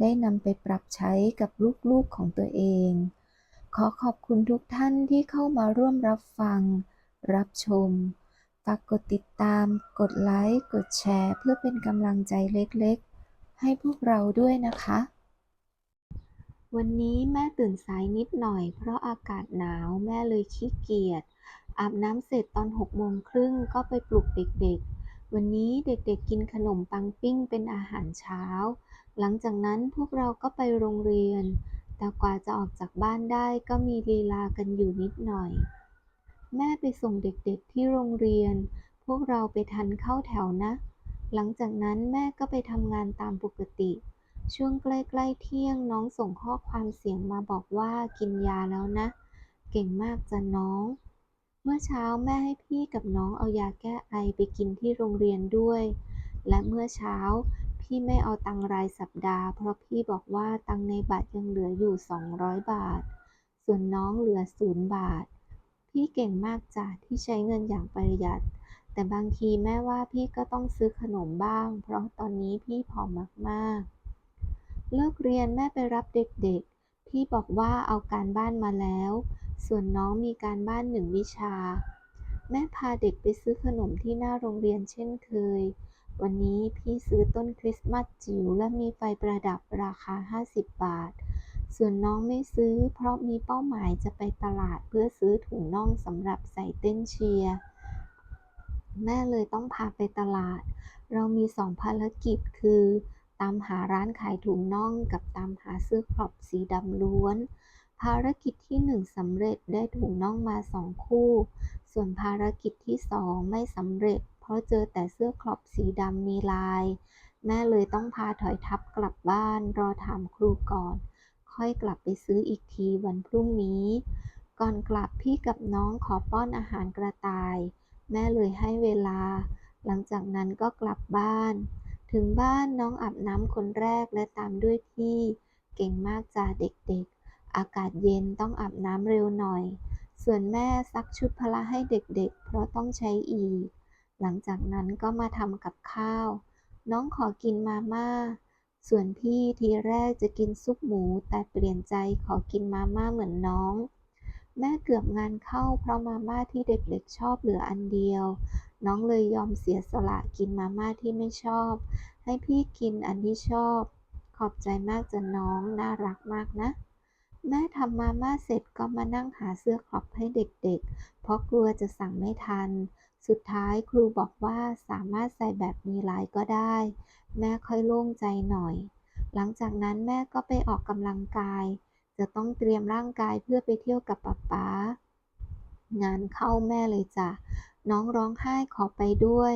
ได้นำไปปรับใช้กับลูกๆของตัวเอง ขอขอบคุณทุกท่านที่เข้ามาร่วมรับฟัง รับชม ฝากกดติดตาม กดไลค์ กดแชร์ เพื่อเป็นกำลังใจเล็กๆ ให้พวกเราด้วยนะคะ วันนี้แม่ตื่นสายนิดหน่อย เพราะอากาศหนาวแม่เลยขี้เกียจ อาบน้ำเสร็จตอนหกโมงครึ่งก็ไปปลุกเด็กๆ วันนี้เด็กๆกินขนมปังปิ้งเป็นอาหารเช้า หลังจากนั้นพวกเราก็ไปโรงเรียน แต่กว่าจะออกจากบ้านได้ก็มีลีลากันอยู่นิดหน่อย แม่ไปส่งเด็กๆที่โรงเรียน พวกเราไปทันเข้าแถวนะ หลังจากนั้นแม่ก็ไปทำงานตามปกติ ช่วงใกล้ๆเที่ยงน้องส่งข้อความเสียงมาบอกว่ากินยาแล้วนะ เก่งมากจ้ะน้อง เมื่อเช้าแม่ให้พี่กับน้องเอายาแก้ไอไปกินที่โรงเรียนด้วยและเมื่อเช้า พี่ไม่เอาตังรายสัปดาห์ เพราะพี่บอกว่าตังในบัตรยังเหลืออยู่ 200 บาท ส่วนน้องเหลือศูนย์บาท พี่เก่งมากจ้ะที่ใช้เงินอย่างประหยัด แต่บางทีแม่ว่าพี่ก็ต้องซื้อขนมบ้าง เพราะตอนนี้พี่ผอมมากๆ เลิกเรียนแม่ไปรับเด็กๆ พี่บอกว่าเอาการบ้านมาแล้ว ส่วนน้องมีการบ้านหนึ่งวิชา แม่พาเด็กไปซื้อขนมที่หน้าโรงเรียนเช่นเคย วันนี้พี่ซื้อต้นคริสต์มาสจิ๋วและมีไฟประดับราคา 50 บาท ส่วนน้องไม่ซื้อเพราะมีเป้าหมายจะไปตลาดเพื่อซื้อถุงน่องสำหรับใส่เต้นเชียร์ แม่เลยต้องพาไปตลาด เรามีสองภารกิจคือ ตามหาร้านขายถุงน่องกับตามหาเสื้อครอปสีดำล้วน ภารกิจที่หนึ่งสำเร็จได้ถุงน่องมาสองคู่ ส่วนภารกิจที่สองไม่สำเร็จ ราะเจอแต่เสื้อครอปสีดำมีลาย แม่เลยต้องพาถอยทับกลับบ้าน รอถามครูก่อน ค่อยกลับไปซื้ออีกทีวันพรุ่งนี้ ก่อนกลับพี่กับน้องขอป้อนอาหารกระต่าย แม่เลยให้เวลา หลังจากนั้นก็กลับบ้าน ถึงบ้านน้องอาบน้ำคนแรกและตามด้วยพี่ เก่งมากจ้าเด็กๆ อากาศเย็นต้องอาบน้ำเร็วหน่อย ส่วนแม่ซักชุดพละให้เด็กๆ เพราะต้องใช้อีก หลังจากนั้นก็มาทำกับข้าว น้องขอกินมาม่า ส่วนพี่ทีแรกจะกินซุปหมู แต่เปลี่ยนใจขอกินมาม่าเหมือนน้อง แม่เกือบงานเข้าเพราะมาม่าที่เด็กๆชอบเหลืออันเดียว น้องเลยยอมเสียสละกินมาม่าที่ไม่ชอบ ให้พี่กินอันที่ชอบ ขอบใจมากจ้ะน้องน่ารักมากนะแม่ทำมาม่าเสร็จก็มานั่งหาเสื้อครอปให้เด็กๆ เพราะกลัวจะสั่งไม่ทัน สุดท้ายครูบอกว่าสามารถใส่แบบมีลายก็ได้ แม่ค่อยโล่งใจหน่อย หลังจากนั้นแม่ก็ไปออกกำลังกาย จะต้องเตรียมร่างกายเพื่อไปเที่ยวกับป๊าป๊างานเข้าแม่เลยจ้ะ น้องร้องไห้ขอไปด้วย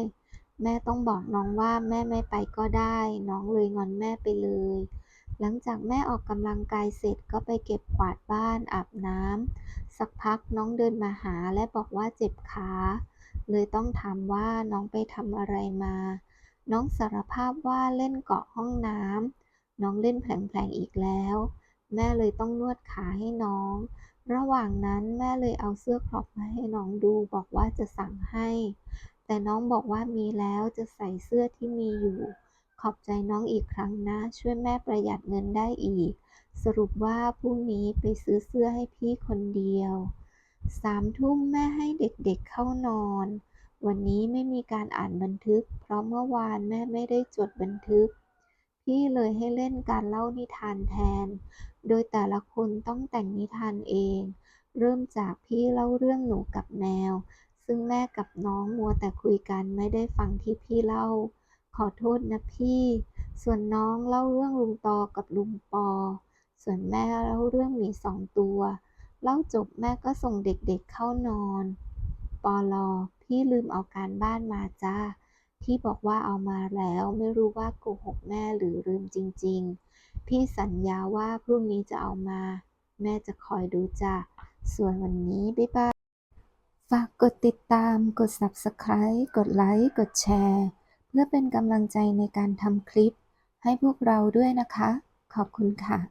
แม่ต้องบอกน้องว่าแม่ไม่ไปก็ได้ น้องเลยงอนแม่ไปเลย หลังจากแม่ออกกำลังกายเสร็จก็ไปเก็บกวาดบ้านอาบน้ำสักพักน้องเดินมาหาและบอกว่าเจ็บขา เลยต้องถามว่าน้องไปทำอะไรมา น้องสารภาพว่าเล่นเกาะห้องน้ำน้องเล่นแผลงๆอีกแล้ว แม่เลยต้องนวดขาให้น้อง ระหว่างนั้นแม่เลยเอาเสื้อครอปมาให้น้องดูบอกว่าจะสั่งให้ แต่น้องบอกว่ามีแล้วจะใส่เสื้อที่มีอยู่ ขอบใจน้องอีกครั้งนะ ช่วยแม่ประหยัดเงินได้อีก สรุปว่าพรุ่งนี้ไปซื้อเสื้อให้พี่คนเดียว สามทุ่มแม่ให้เด็กๆเข้านอน วันนี้ไม่มีการอ่านบันทึก เพราะเมื่อวานแม่ไม่ได้จดบันทึก พี่เลยให้เล่นการเล่านิทานแทน โดยแต่ละคนต้องแต่งนิทานเอง เริ่มจากพี่เล่าเรื่องหนูกับแมว ซึ่งแม่กับน้องมัวแต่คุยกันไม่ได้ฟังที่พี่เล่า ขอโทษนะพี่ ส่วนน้องเล่าเรื่องลุงตอกับลุงปอ ส่วนแม่เล่าเรื่องหมีสองตัว เล่าจบแม่ก็ส่งเด็กๆเข้านอน ปอลอพี่ลืมเอาการบ้านมาจ้าพี่บอกว่าเอามาแล้วไม่รู้ว่าโกหกแม่หรือลืมจริง ๆ พี่สัญญาว่าพรุ่งนี้จะเอามา แม่จะคอยดูจ้ะส่วนวันนี้บ๊ายบาย ฝากกดติดตาม กด Subscribe กดไลค์ กดแชร์ เพื่อเป็นกำลังใจในการทำคลิป ให้พวกเราด้วยนะคะ ขอบคุณค่ะ